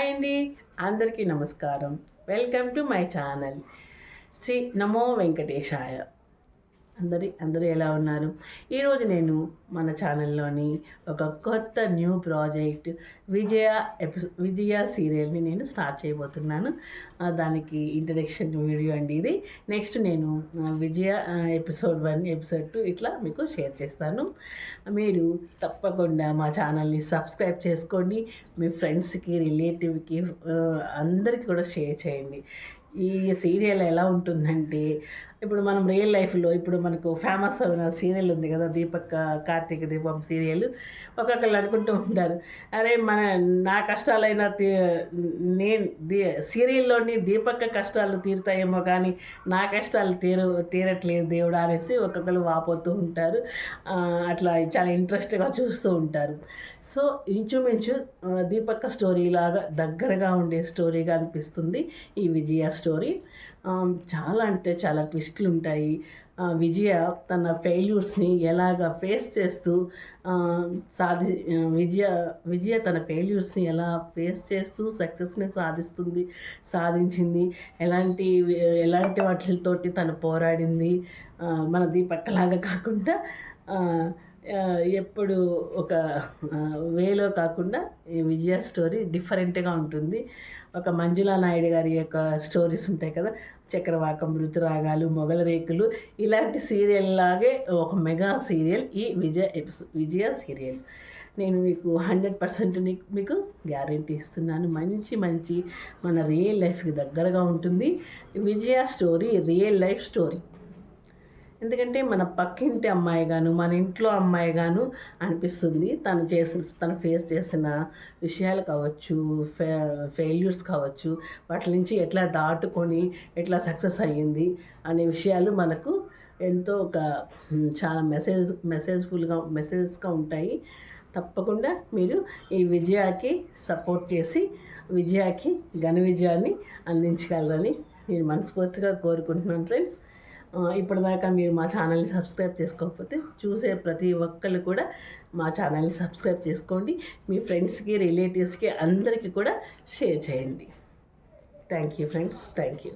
Hi అండి. అందరికీ నమస్కారం. Welcome to my channel Sri నమో వెంకటేశాయ. అందరి అందరూ ఎలా ఉన్నారు? ఈరోజు నేను మన ఛానల్లోని ఒక కొత్త న్యూ ప్రాజెక్ట్ విజయ ఎపి విజయ సీరియల్ని నేను స్టార్ట్ చేయబోతున్నాను. దానికి ఇంట్రడక్షన్ వీడియో అండి ఇది. నెక్స్ట్ నేను Vijaya episode one episode two ఇట్లా మీకు షేర్ చేస్తాను. మీరు తప్పకుండా మా ఛానల్ని సబ్స్క్రైబ్ చేసుకోండి. మీ ఫ్రెండ్స్కి రిలేటివ్కి అందరికీ కూడా షేర్ చేయండి. ఈ సీరియల్ ఎలా ఉంటుందంటే ఇప్పుడు మనం రియల్ లైఫ్లో ఇప్పుడు మనకు ఫేమస్ అయిన సీరియల్ ఉంది కదా దీపక్ కార్తీక దీపం సీరియల్ ఒక్కొక్కరు అనుకుంటూ ఉంటారు అరే మన నా కష్టాలైనా తీ నేను దీ సీరియల్లోని దీపక్ కష్టాలు తీరుతాయేమో కానీ నా కష్టాలు తీరు తీరట్లేదు దేవుడు అనేసి ఒక్కొక్కరు వాపోతూ ఉంటారు. అట్లా చాలా ఇంట్రెస్ట్గా చూస్తూ ఉంటారు. సో ఇంచుమించు ఆ, దీపక్ స్టోరీ లాగా దగ్గరగా ఉండే స్టోరీగా అనిపిస్తుంది ఈ విజయ స్టోరీ చాలా అంటే చాలా ట్విస్టులు ఉంటాయి. విజయ తన ఫెయిల్యూర్స్ని ఎలాగ ఫేస్ చేస్తూ సాధి విజయ విజయ తన ఫెయిల్యూర్స్ని ఎలా ఫేస్ చేస్తూ సక్సెస్ని సాధిస్తుంది సాధించింది ఎలాంటి ఎలాంటి వాటితోటి తను పోరాడింది మన దీపక్కలాగా కాకుండా ఎప్పుడు ఒక వేలో కాకుండా ఈ విజయ స్టోరీ డిఫరెంట్గా ఉంటుంది. ఒక మంజులా నాయుడు గారి యొక్క స్టోరీస్ ఉంటాయి కదా చక్రవాకం రుతురాగాలు మొగల రేకులు ఇలాంటి సీరియల్ లాగే ఒక మెగా సీరియల్ ఈ విజయ ఎపిసో విజయ సీరియల్. నేను మీకు హండ్రెడ్ పర్సెంట్ మీకు గ్యారంటీ ఇస్తున్నాను. మంచి మంచి మన రియల్ లైఫ్కి దగ్గరగా ఉంటుంది. Vijaya story real life story. ఎందుకంటే మన పక్కింటి అమ్మాయి గాను మన ఇంట్లో అమ్మాయి గాను అనిపిస్తుంది. తను చేసిన తను ఫేస్ చేసిన విషయాలు కావచ్చు ఫే ఫెయిల్యూర్స్ కావచ్చు వాటి నుంచి ఎట్లా దాటుకొని ఎట్లా సక్సెస్ అయ్యింది అనే విషయాలు మనకు ఎంతో ఒక చాలా మెసేజ్ మెసేజ్ఫుల్గా మెసేజెస్గా ఉంటాయి. తప్పకుండా మీరు ఈ విజయాకి సపోర్ట్ చేసి విజయాకి ఘన విజయాన్ని అందించగలరని నేను మనస్ఫూర్తిగా కోరుకుంటున్నాను ఫ్రెండ్స్ ఇప్పటిదాకా మీరు మా ఛానల్ని సబ్స్క్రైబ్ చేసుకోకపోతే చూసే ప్రతి ఒక్కళ్ళు కూడా మా ఛానల్ని సబ్స్క్రైబ్ చేసుకోండి. మీ ఫ్రెండ్స్కి రిలేటివ్స్కి అందరికీ కూడా షేర్ చేయండి. Thank you friends. Thank you.